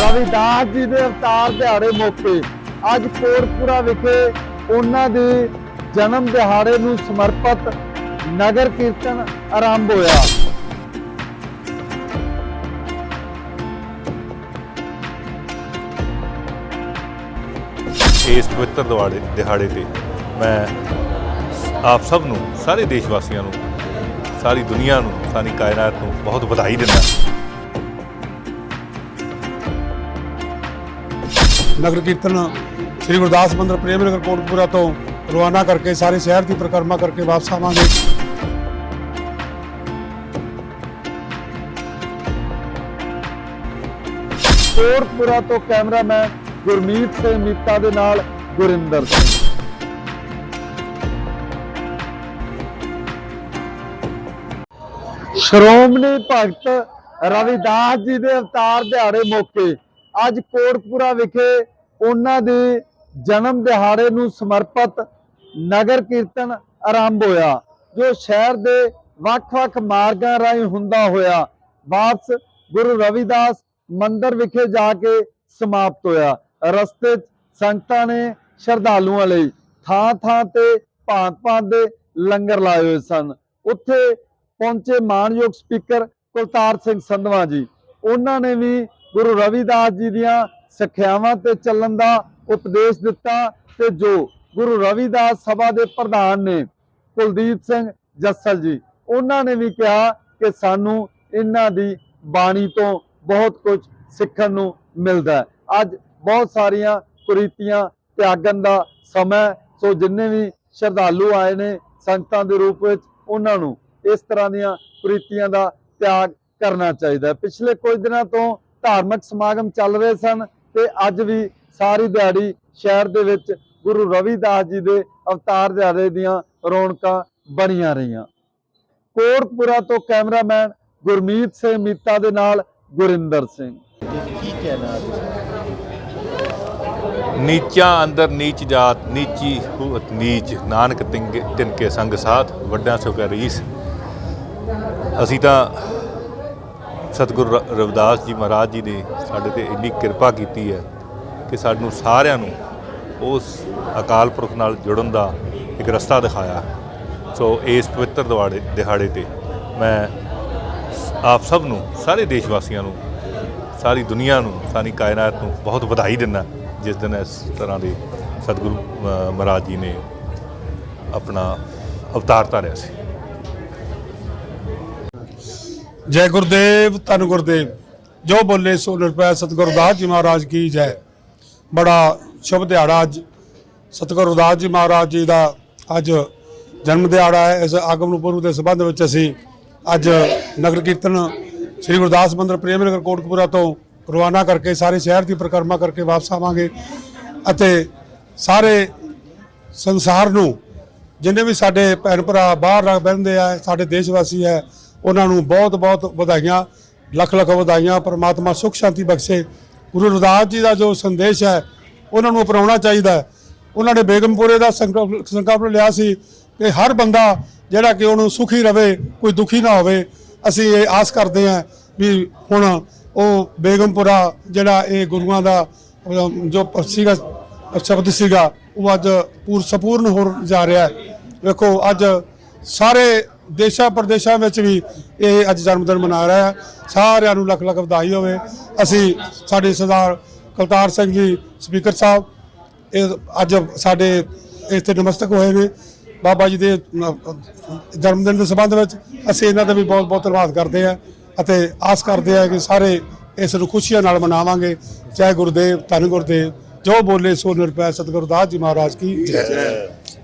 ਰਵਿਦਾਸ ਜੀ ਦੇ ਅਵਤਾਰ ਦਿਹਾੜੇ ਮੌਕੇ ਅੱਜ ਕੋਟਪੁਰਾ ਵਿਖੇ ਉਹਨਾਂ ਦੇ ਜਨਮ ਦਿਹਾੜੇ ਨੂੰ ਸਮਰਪਿਤ ਨਗਰ ਕੀਰਤਨ ਆਰੰਭ ਹੋਇਆ। ਇਸ ਪਵਿੱਤਰ ਦਿਵਾੜੇ ਦਿਹਾੜੇ ਤੇ ਮੈਂ ਆਪ ਸਭ ਨੂੰ, ਸਾਰੇ ਦੇਸ਼ ਵਾਸੀਆਂ ਨੂੰ, ਸਾਰੀ ਦੁਨੀਆ ਨੂੰ, ਸਾਰੀ ਕਾਇਨਾਤ ਨੂੰ ਬਹੁਤ ਵਧਾਈ ਦਿੰਦਾ ਨਗਰ ਕੀਰਤਨ ਸ੍ਰੀ ਗੁਰਦਾਸ ਮੰਦਰ ਪ੍ਰੇਮ ਨਗਰ ਕੋਟਪੁਰਾ ਤੋਂ ਰਵਾਨਾ ਕਰਕੇ ਸਾਰੇ ਸ਼ਹਿਰ ਦੀ ਪਰਿਕਰਮਾ ਕਰਕੇ ਵਾਪਸ ਆਵਾਂਗੇ। ਕੋਟਪੁਰਾ ਤੋਂ ਕੈਮਰਾਮੈਨ ਗੁਰਮੀਤ ਸਿੰਘ ਮੀਤਾ ਦੇ ਨਾਲ ਗੁਰਿੰਦਰ ਸਿੰਘ। ਸ਼੍ਰੋਮਣੀ ਭਗਤ ਰਵਿਦਾਸ ਜੀ ਦੇ ਅਵਤਾਰ ਦਿਹਾੜੇ ਮੌਕੇ ਅੱਜ ਕੋਟਪੁਰਾ ਵਿਖੇ ਉਹਨਾਂ ਦੇ ਜਨਮ ਦਿਹਾੜੇ ਨੂੰ ਸਮਰਪਿਤ ਨਗਰ ਕੀਰਤਨ ਆਰੰਭ ਹੋਇਆ, ਜੋ ਸ਼ਹਿਰ ਦੇ ਵੱਖ-ਵੱਖ ਮਾਰਗਾਂ ਰਾਹੀਂ ਹੁੰਦਾ ਹੋਇਆ, ਵਾਪਸ ਗੁਰੂ ਰਵਿਦਾਸ ਮੰਦਿਰ ਵਿਖੇ ਜਾ ਕੇ ਸਮਾਪਤ ਹੋਇਆ। ਰਸਤੇ 'ਚ ਸੰਗਤਾਂ ਨੇ ਸ਼ਰਧਾਲੂਆਂ ਲਈ ਥਾਂ-ਥਾਂ ਤੇ ਭਾਂਤ-ਭਾਂਤ ਦੇ ਲੰਗਰ ਲਾਏ ਹੋਏ ਸਨ। ਉੱਥੇ ਪਹੁੰਚੇ ਮਾਨਯੋਗ ਸਪੀਕਰ ਕੁਲਤਾਰ ਸਿੰਘ ਸੰਧਵਾ ਜੀ। ਉਹਨਾਂ ਨੇ ਵੀ ਗੁਰੂ ਰਵਿਦਾਸ ਜੀ ਦੀਆਂ ਸਿੱਖਿਆਵਾਂ ਤੇ ਚੱਲਣ ਦਾ ਉਪਦੇਸ਼ ਦਿੱਤਾ ਤੇ ਜੋ ਗੁਰੂ ਰਵਿਦਾਸ ਸਭਾ ਦੇ ਪ੍ਰਧਾਨ ਨੇ ਕੁਲਦੀਪ ਸਿੰਘ ਜੱਸਲ ਜੀ, ਉਹਨਾਂ ਨੇ ਵੀ ਕਿਹਾ ਕਿ ਸਾਨੂੰ ਇਹਨਾਂ ਦੀ ਬਾਣੀ ਤੋਂ ਬਹੁਤ ਕੁਝ ਸਿੱਖਣ ਨੂੰ ਮਿਲਦਾ ਅੱਜ ਬਹੁਤ ਸਾਰੀਆਂ ਕੁਰੀਤੀਆਂ ਤਿਆਗਣ ਦਾ ਸਮਾਂ ਸੋ ਜਿੰਨੇ ਵੀ ਸ਼ਰਧਾਲੂ ਆਏ ਨੇ ਸੰਗਤਾਂ ਦੇ ਰੂਪ ਵਿੱਚ, ਉਹਨਾਂ ਨੂੰ ਇਸ ਤਰ੍ਹਾਂ ਦੀਆਂ ਕੁਰੀਤੀਆਂ ਦਾ ਤਿਆਗ ਕਰਨਾ ਚਾਹੀਦਾ ਪਿਛਲੇ ਕੁਝ ਦਿਨਾਂ ਤੋਂ ਧਾਰਮਿਕ ਸਮਾਗਮ ਚੱਲ ਰਹੇ ਸਨ ਤੇ ਅੱਜ ਵੀ ਸਾਰੀ ਦਿਹਾੜੀ ਸ਼ਹਿਰ ਦੇ ਵਿੱਚ ਗੁਰੂ ਰਵਿਦਾਸ ਜੀ ਦੇ ਅਵਤਾਰ ਦਿਹਾੜੇ ਦੀਆਂ ਰੌਣਕਾਂ ਬਣੀਆਂ ਰਹੀਆਂ। ਕੋਟਪੁਰਾ ਤੋਂ ਕੈਮਰਾਮੈਨ ਗੁਰਮੀਤ ਸਿੰਘ ਮੀਤਾ ਦੇ ਨਾਲ ਗੁਰਿੰਦਰ ਸਿੰਘ। ਨੀਚਾਂ ਅੰਦਰ ਨੀਚ ਜਾਤ ਨੀਚੀ ਹੂਤ ਨੀਚ। ਨਾਨਕ ਤਿੰਗੇ ਤਿਨਕੇ ਸੰਗ ਸਾਥ ਵੱਡਿਆਂ ਸੋ ਕੈ ਰੀਸ। ਅਸੀਂ ਤਾਂ ਸਤਿਗੁਰੂ ਰ- ਰਵਿਦਾਸ ਜੀ ਮਹਾਰਾਜ ਜੀ ਨੇ ਸਾਡੇ ਤੇ ਇੰਨੀ ਕਿਰਪਾ ਕੀਤੀ ਹੈ ਕਿ ਸਾਨੂੰ ਸਾਰਿਆਂ ਨੂੰ ਉਸ ਅਕਾਲ ਪੁਰਖ ਨਾਲ ਜੁੜਨ ਦਾ ਇੱਕ ਰਸਤਾ ਦਿਖਾਇਆ। ਸੋ ਇਸ ਪਵਿੱਤਰ ਦਿਵਾੜੇ ਦਿਹਾੜੇ ਤੇ ਮੈਂ ਆਪ ਸਭ ਨੂੰ ਸਾਰੇ ਦੇਸ਼ ਵਾਸੀਆਂ ਨੂੰ ਸਾਰੀ ਦੁਨੀਆ ਨੂੰ ਸਾਰੀ ਕਾਇਨਾਤ ਨੂੰ ਬਹੁਤ ਵਧਾਈ ਦਿੰਦਾ ਜਿਸ ਦਿਨ ਇਸ ਤਰ੍ਹਾਂ ਦੇ ਸਤਿਗੁਰੂ ਅ, ਮਹਾਰਾਜ ਜੀ ਨੇ ਆਪਣਾ ਅਵਤਾਰ ਧਾਰਿਆ ਸੀ। ਜੈ ਗੁਰਦੇਵ, ਧੰਨ ਗੁਰਦੇਵ। ਜੋ ਬੋਲੇ ਸੋ ਨਿਰਭੈ ਸਤਿਗੁਰੂ ਦਾਸ ਜੀ ਮਹਾਰਾਜ ਕੀ ਜੈ। ਬੜਾ ਸ਼ੁਭ ਦਿਹਾੜਾ ਅੱਜ। ਸਤਿਗੁਰੂ ਦਾਸ ਜੀ ਮਹਾਰਾਜ ਜੀ ਦਾ ਅੱਜ ਜਨਮ ਦਿਹਾੜਾ ਹੈ। ਇਸ ਆਗਮਨ ਪੁਰਬ ਦੇ ਸੰਬੰਧ ਵਿੱਚ ਅਸੀਂ ਅੱਜ ਨਗਰ ਕੀਰਤਨ ਸ੍ਰੀ ਗੁਰਦਾਸ ਮੰਦਰ ਪ੍ਰੇਮ ਨਗਰ ਕੋਟਕਪੂਰਾ ਤੋਂ ਰਵਾਨਾ ਕਰਕੇ ਸਾਰੇ ਸ਼ਹਿਰ ਦੀ ਪਰਿਕਰਮਾ ਕਰਕੇ ਵਾਪਸ ਆਵਾਂਗੇ ਅਤੇ ਸਾਰੇ ਸੰਸਾਰ ਨੂੰ ਜਿੰਨੇ ਵੀ ਸਾਡੇ ਭੈਣ ਭਰਾ ਬਾਹਰ ਰਹਿੰਦੇ ਬਹਿੰਦੇ ਆ, ਸਾਡੇ ਦੇਸ਼ ਵਾਸੀ ਹੈ ਉਹਨਾਂ ਨੂੰ ਬਹੁਤ ਬਹੁਤ ਵਧਾਈਆਂ, ਲੱਖ ਲੱਖ ਵਧਾਈਆਂ, ਪਰਮਾਤਮਾ ਸੁਖ, ਸ਼ਾਂਤੀ ਬਖਸ਼ੇ। ਗੁਰੂ ਰਵਿਦਾਸ ਜੀ ਦਾ ਜੋ ਸੰਦੇਸ਼ ਹੈ, ਉਹਨਾਂ ਨੂੰ ਅਪਣਾਉਣਾ ਚਾਹੀਦਾ ਉਹਨਾਂ ਨੇ ਬੇਗਮਪੁਰੇ ਦਾ ਸੰਕਲਪ ਸੰਕਲਪ ਲਿਆ ਸੀ ਕਿ ਹਰ ਬੰਦਾ ਜਿਹੜਾ ਕਿ ਉਹਨੂੰ ਸੁਖੀ ਰਵੇ, ਕੋਈ ਦੁਖੀ ਨਾ ਹੋਵੇ, ਅਸੀਂ ਇਹ ਆਸ ਕਰਦੇ ਹਾਂ ਵੀ ਹੁਣ ਉਹ ਬੇਗਮਪੁਰਾ ਜਿਹੜਾ ਇਹ ਗੁਰੂਆਂ ਦਾ ਜੋ ਸੀਗਾ, ਸ਼ਬਦ ਸੀਗਾ, ਉਹ ਅੱਜ ਪੂਰ, ਸੰਪੂਰਨ ਹੋ ਜਾ ਰਿਹਾ ਹੈ। ਵੇਖੋ, ਅੱਜ ਸਾਰੇ ਦੇਸ਼ਾਂ ਪ੍ਰਦੇਸ਼ਾਂ ਵਿੱਚ ਵੀ ਇਹ ਅੱਜ ਜਨਮ ਦਿਨ ਮਨਾ ਰਿਹਾ ਹੈ। ਸਾਰਿਆਂ ਨੂੰ ਲੱਖ ਲੱਖ ਵਧਾਈ ਹੋਵੇ। ਅਸੀਂ ਸਾਡੇ ਸਰਦਾਰ ਕਲਤਾਰ ਸਿੰਘ ਜੀ, ਸਪੀਕਰ ਸਾਹਿਬ, ਇਹ ਅੱਜ ਸਾਡੇ ਇੱਥੇ ਨਮਸਤਕ ਹੋਏ ਨੇ। ਬਾਬਾ ਜੀ ਦੇ ਜਨਮ ਦਿਨ ਦੇ ਸੰਬੰਧ ਵਿੱਚ ਅਸੀਂ ਇਹਨਾਂ ਦਾ ਵੀ ਬਹੁਤ ਬਹੁਤ ਧੰਨਵਾਦ ਕਰਦੇ ਹਾਂ ਅਤੇ ਆਸ ਕਰਦੇ ਹਾਂ ਕਿ ਸਾਰੇ ਇਸ ਨੂੰ ਖੁਸ਼ੀਆਂ ਨਾਲ ਮਨਾਵਾਂਗੇ। ਜੈ ਗੁਰਦੇਵ, ਧੰਨ ਗੁਰਦੇਵ। ਜੋ ਬੋਲੇ ਸੋ ਨਿਰਪੈ ਸਤਿਗੁਰਦਾਸ ਜੀ ਮਹਾਰਾਜ ਕੀ ਜੈ।